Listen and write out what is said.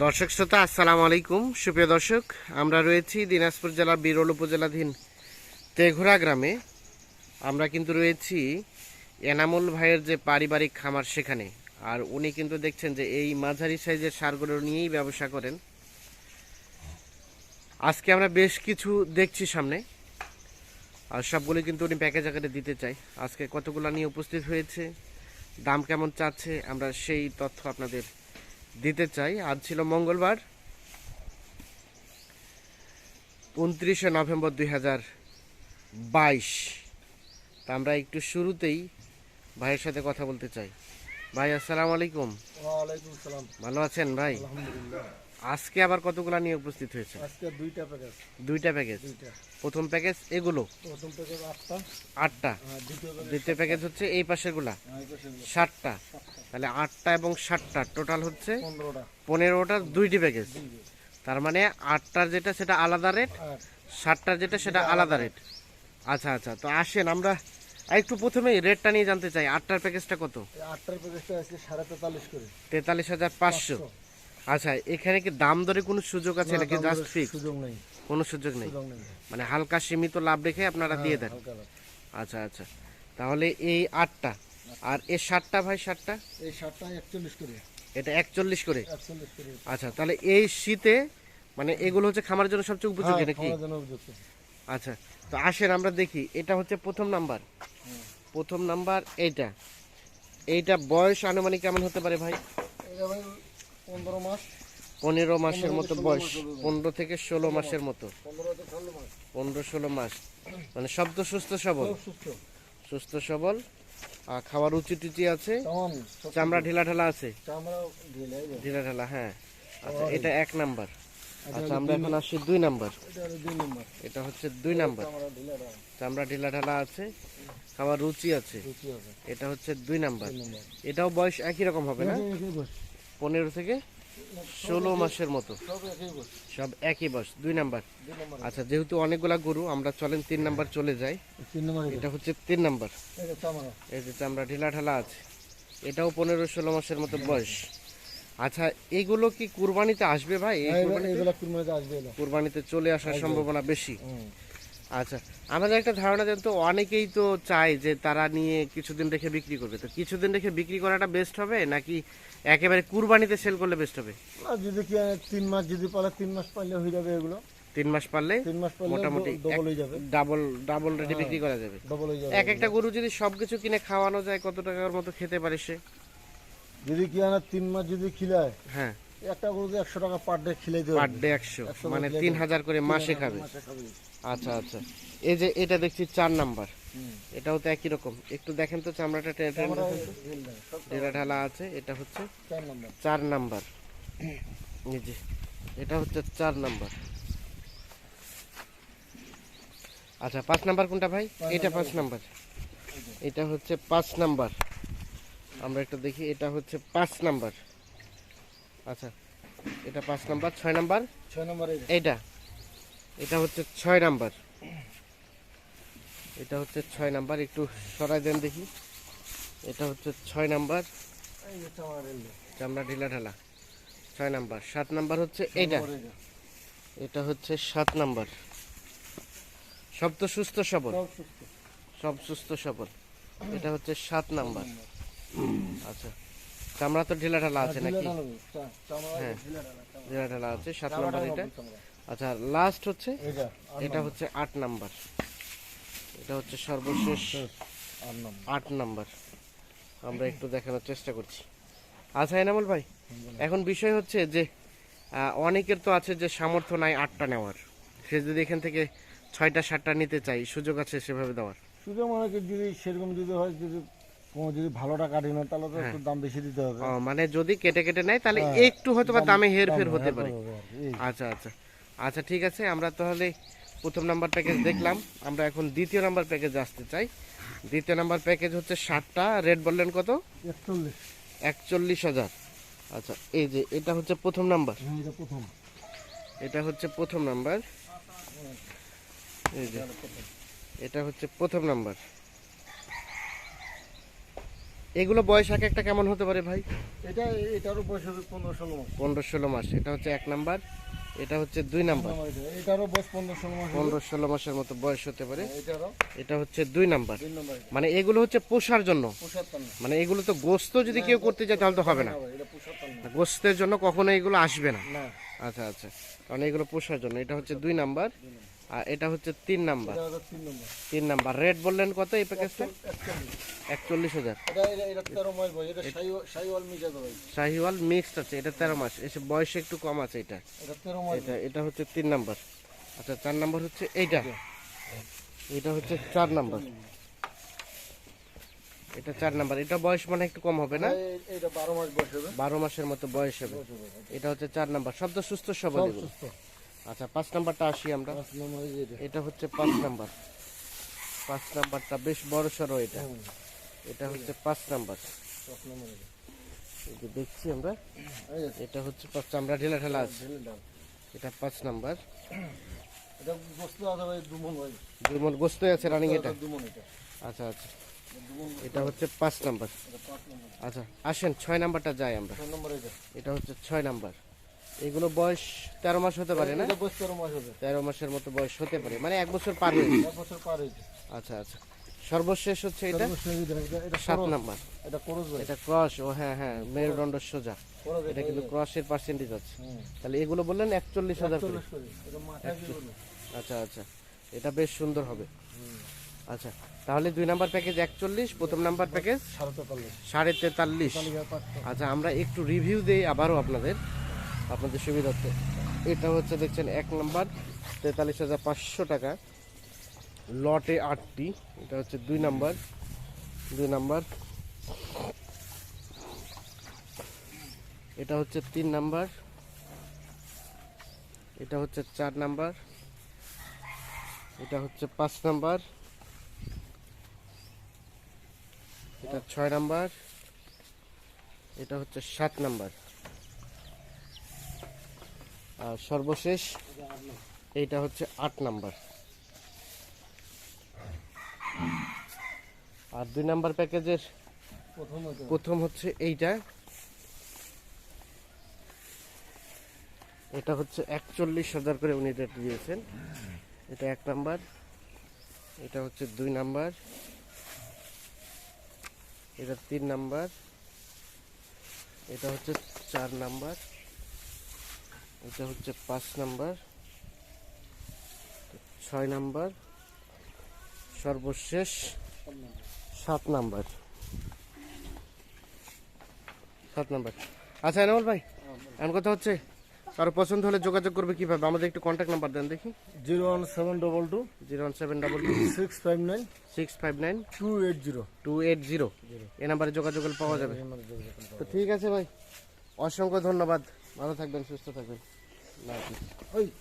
দর্শক শ্রোতা, আসসালামু আলাইকুম। সুপ্রিয় দর্শক, আমরা রয়েছি দিনাজপুর জেলার বিরল উপজেলাধীন তেঘোড়া গ্রামে। আমরা কিন্তু রয়েছি এনামুল ভাইয়ের যে পারিবারিক খামার সেখানে। আর উনি কিন্তু দেখছেন যে এই মাঝারি সাইজের সারগুলো নিয়েই ব্যবসা করেন। আজকে আমরা বেশ কিছু দেখছি সামনে। আর সবগুলো কিন্তু উনি প্যাকেজ আকারে দিতে চাই। আজকে কতগুলো নিয়ে উপস্থিত হয়েছে, দাম কেমন চাচ্ছে, আমরা সেই তথ্য আপনাদের দিতে চাই। আজ ছিল মঙ্গলবার উনত্রিশে নভেম্বর দুই হাজার বাইশ। তা আমরা একটু শুরুতেই ভাইয়ের সাথে কথা বলতে চাই। ভাই আসসালামু আলাইকুম। ভালো আছেন ভাই? আলহামদুলিল্লাহ। আজকে আবার কতগুলা নিয়ে উপস্থিত হয়েছে? আজকে দুইটা প্যাকেজ দুইটা প্যাকেজ প্রথম প্যাকেজ এগুলো? প্রথম প্যাকেজ আটটা। আটটা? দ্বিতীয় প্যাকেজ দ্বিতীয় প্যাকেজ হচ্ছে এই পাশেরগুলা? ষাটটা তাহলে আটটা এবং ষাটটা টোটাল হচ্ছে পনেরোটা। দুইটি প্যাকেজ তার মানে আটটার যেটা সেটা আলাদা রেট আর ষাটটার যেটা সেটা আলাদা রেট আচ্ছা আচ্ছা তো আসেন আমরা একটু প্রথমেই রেটটা নিয়ে জানতে চাই। আটটার প্যাকেজটা কত? আটটার প্যাকেজটা আজকে সাড়ে তেতাল্লিশ করে। তেতাল্লিশ হাজার পাঁচশো। আচ্ছা এখানে কি দাম দরে কোনো সুযোগ আছে নাকি জাস্ট ফিক্স সুযোগ নেই। কোনো সুযোগ নেই? মানে হালকা সীমিত লাভ রেখে আপনারা দিয়ে দেন? আচ্ছা আচ্ছা। তাহলে এই আটটা আর এ ষাটটা ভাই ষাটটা এই শার্টটা একচল্লিশ করে। এটা একচল্লিশ করে? আচ্ছা তাহলে এই শীতে মানে এগুলো হচ্ছে খামার জন্য সবচেয়ে উপযোগী হ্যাঁ, নাকি জন্য উপযুক্ত। আচ্ছা তো আসেন আমরা দেখি। এটা হচ্ছে প্রথম নাম্বার। প্রথম নাম্বার এইটা। এইটা বয়স আনুমানিক কেমন হতে পারে ভাই পনেরো মাস। পনেরো মাসের মতো বয়স। পনেরো থেকে ষোলো মাসের মতো। পনেরো ষোলো মাস। মানে শব্দ সুস্থ সবল। সুস্থ। সবল। আর খাওয়ার রুচি টুচি আছে? চামড়া ঢিলা ঢালা আছে ঢিলে। ঢিলা হ্যাঁ। আচ্ছা এটা এক নাম্বার। আচ্ছা, আচ্ছা আমরা এখন আসছি দুই নাম্বার। এটা হচ্ছে দুই নাম্বার। চামড়া ঢিলে ঢিলা আছে খাওয়ার রুচি আছে। এটা হচ্ছে দুই নাম্বার। এটাও বয়স একই রকম হবে না। পনেরো থেকে ষোলো মাসের মতো। সব একই বয়স। দুই নাম্বার। আচ্ছা যেহেতু অনেকগুলা গরু আমরা চলেন তিন নাম্বার চলে যাই। এটা হচ্ছে তিন নাম্বার। এই যে চামড়া। ঢিলা ঢালা আছে। এটাও পনেরো ষোলো মাসের মতো বয়স। আচ্ছা এগুলো কি কুরবানিতে আসবে ভাই? কুরবানিতে চলে আসার সম্ভাবনা বেশি। আচ্ছা আমাদের একটা ধারণা যেন তো অনেকেই তো চায় যে তারা নিয়ে কিছুদিন রেখে বিক্রি করবে। তো কিছুদিন রেখে বিক্রি করাটা বেস্ট হবে নাকি একেবারে কুরবানিতে সেল করলে বেস্ট হবে? আর যদি কি তিন মাস যদি পালে তিন মাস পাইলে হয়ে যাবে এগুলো। তিন মাস পারলে তিন মাস মোটামুটি ডবল হয়ে যাবে। ডাবল ডাবল রেটে বিক্রি করা যাবে। ডবল হয়ে যাবে। এক একটা গরু যদি সবকিছু কিনে খাওয়ানো যায় কত টাকার মতো খেতে পারে সে? যদি কি হয় না তিন মাস যদি খিলায় হ্যাঁ। একটা গরু একশো টাকা পার ডে খিলাই দেবে পার ডে একশো একশো মানে করে তিন হাজার করে মাসে খাবে। মাসে খাবে। আচ্ছা আচ্ছা। এই যে এটা দেখছি চার নাম্বার। এটাও তো একই রকম। একটু দেখেন তো চামড়াটা। ঢিল ঢেলা আছে এটা হচ্ছে চার নম্বর। যে এটা হচ্ছে চার নাম্বার। আচ্ছা পাঁচ নাম্বার কোনটা ভাই? এটা পাঁচ নাম্বার। এটা হচ্ছে পাঁচ নাম্বার। আমরা একটু দেখি এটা হচ্ছে পাঁচ নাম্বার। আচ্ছা এটা পাঁচ নাম্বার ছয় নাম্বার। ছয় নম্বর। এইটা। এটা হচ্ছে ছয় নাম্বার। এটা হচ্ছে ছয় নাম্বার একটু সরাই দেন দেখি। এটা হচ্ছে ছয় নাম্বার। চামড়া ঢিল ঢিলা। ছয় নাম্বার। সাত নাম্বার হচ্ছে যে। এটা হচ্ছে সাত নাম্বার। সব তো সুস্থ সবল? সব সুস্থ। সবল। এটা হচ্ছে সাত নাম্বার। আচ্ছা। চামড়া তো ঢিলা ঢালা আছে নাকি? চা- চামড়া হ্যাঁ। ঢিলে ঢালা, আছে সাত নাম্বার এটা। আচ্ছা লাস্ট হচ্ছে এটা হচ্ছে আট নাম্বার। এটা হচ্ছে সর্বশেষ শেষ, আট নম্বর। আমরা একটু দেখানোর চেষ্টা করছি। আচ্ছা এনামুল ভাই এখন বিষয় হচ্ছে যে অনেকের তো আছে যে সামর্থ্য নাই আটটা নেওয়ার। সে যদি এখান থেকে ছয়টা সাতটা নিতে চাই সুযোগ আছে সেভাবে দেওয়ার? সুযোগ মনে যদি সেরকম যদি হয় যদি কোনো যদি ভালোটা কাটি না তাহলে তো একটু দাম বেশি দিতে হবে। মানে যদি কেটে কেটে নেয় তাহলে হ্যাঁ, একটু হয়তো বা দামে হেরফের হতে পারে। আচ্ছা আচ্ছা। আচ্ছা ঠিক আছে আমরা তাহলে প্রথম নাম্বার প্যাকেজ দেখলাম। আমরা এখন দ্বিতীয় নাম্বার প্যাকেজ আসতে চাই। দ্বিতীয় নাম্বার প্যাকেজ হচ্ছে ষাটটা। রেট বললেন কত? একচল্লিশ। একচল্লিশ হাজার। আচ্ছা এই যে এটা হচ্ছে প্রথম নাম্বার। হ্যাঁ, এটা প্রথম। এটা হচ্ছে প্রথম নাম্বার। এই যে এটা হচ্ছে প্রথম নাম্বার। এগুলো বয়স এক একটা কেমন হতে পারে ভাই? এটা এটারও বয়স হবে পনেরো ষোলো মাস। পনেরো ষোলো মাস। এটা হচ্ছে এক নাম্বার। এটা হচ্ছে দুই নাম্বার। এটারও বয়স পনেরো ষোলো মাস পনেরো ষোলো মাসের মতো বয়স হতে পারে। এটা হচ্ছে দুই নাম্বার। মানে এগুলো হচ্ছে পোষার জন্য। মানে এগুলো তো গোস্ত যদি কেউ করতে চায় তাহলে তো হবে না। গোস্তের জন্য কখনো এগুলো আসবে না। না। আচ্ছা আচ্ছা। কারণ এগুলো পোষার জন্য। এটা হচ্ছে দুই নাম্বার। আর এটা হচ্ছে তিন নাম্বার। তিন নাম্বার। রেট বললেন কত এই প্যাকেজটা একচল্লিশ। হাজার। শাহিওয়াল মিক্সড আছে এটা তেরো মাস। এসে বয়স একটু কম আছে এটা। এটা এটা হচ্ছে তিন নাম্বার। আচ্ছা চার নাম্বার হচ্ছে এইটা। এটা হচ্ছে চার নাম্বার। এটা চার নাম্বার। এটা বয়স মানে একটু কম হবে না? এটা বারো মাস বয়স হবে। বারো মাসের মতো বয়স হবে। এটা হচ্ছে চার নাম্বার। শব্দ সুস্থ সবল সব এগুলো। সুস্থ। আচ্ছা পাঁচ নাম্বারটা আসি আমরা। এটা। হচ্ছে পাঁচ নাম্বার। পাঁচ নাম্বারটা বেশ বড় সড়ো এটা। এটা হচ্ছে পাঁচ নাম্বার। দেখছি আমরা এটা হচ্ছে পাঁচ আমরা ঢেলা ঢেলা আছে। এটা পাঁচ নাম্বার। দুমন ভাই। দুই মন গোস্ত আছে রানিং এটা। আচ্ছা আচ্ছা। এটা হচ্ছে পাঁচ নাম্বার। আচ্ছা আসেন ছয় নাম্বারটা যাই আমরা। এটা হচ্ছে ছয় নাম্বার। এগুলো বয়স তেরো মাস হতে পারে না? তেরো মাসের মতো বয়স হতে পারে। মানে এক বছর পার হয়েছে? এক বছর পার হয়েছে। আচ্ছা আচ্ছা। সর্বশেষ হচ্ছে এটা? সাত নাম্বার। এটা খরচ এটা ক্রস ও হ্যাঁ হ্যাঁ। মেরুদণ্ড সোজা। এটা কিন্তু ক্রসের পার্সেন্টেজ আছে। তাহলে এগুলো বললেন একচল্লিশ হাজার। আচ্ছা আচ্ছা। এটা বেশ সুন্দর হবে। আচ্ছা তাহলে দুই নাম্বার প্যাকেজ একচল্লিশ প্রথম নাম্বার প্যাকেজ সাড়ে তেতাল্লিশ। আচ্ছা আমরা একটু রিভিউ দেই আবারও আপনাদের। আপনাদের সুবিধার্থে। এটা হচ্ছে দেখছেন এক নাম্বার, তেতাল্লিশ হাজার পাঁচশো টাকা। লটে আটটি, এটা হচ্ছে দুই নাম্বার দুই নাম্বার। এটা হচ্ছে তিন নাম্বার, এটা হচ্ছে চার নাম্বার, এটা হচ্ছে পাঁচ নাম্বার, এটা ছয় নাম্বার, এটা হচ্ছে সাত নাম্বার। আর সর্বশেষ এইটা হচ্ছে আট নাম্বার। আর দুই নাম্বার প্যাকেজের প্রথম হচ্ছে এইটা। এটা হচ্ছে একচল্লিশ হাজার করে উনি রেট দিয়েছেন। এটা এক নাম্বার। এটা হচ্ছে দুই নাম্বার। এটা তিন নাম্বার। এটা হচ্ছে চার নাম্বার। এটা হচ্ছে পাঁচ নাম্বার ছয় নাম্বার সর্বশেষ সাত নাম্বার। সাত নাম্বার। আচ্ছা এনামল ভাই এমন কথা হচ্ছে কারও পছন্দ হলে যোগাযোগ করবে কীভাবে? আমাদের একটু কন্ট্যাক্ট নাম্বার দেন দেখি। Zero one seven double two zero one seven double two six five nine six five nine two eight zero. Two eight zero. এ নাম্বারে যোগাযোগ পাওয়া যাবে। তো ঠিক আছে ভাই অসংখ্য ধন্যবাদ। ভালো থাকবেন সুস্থ থাকবেন। はい。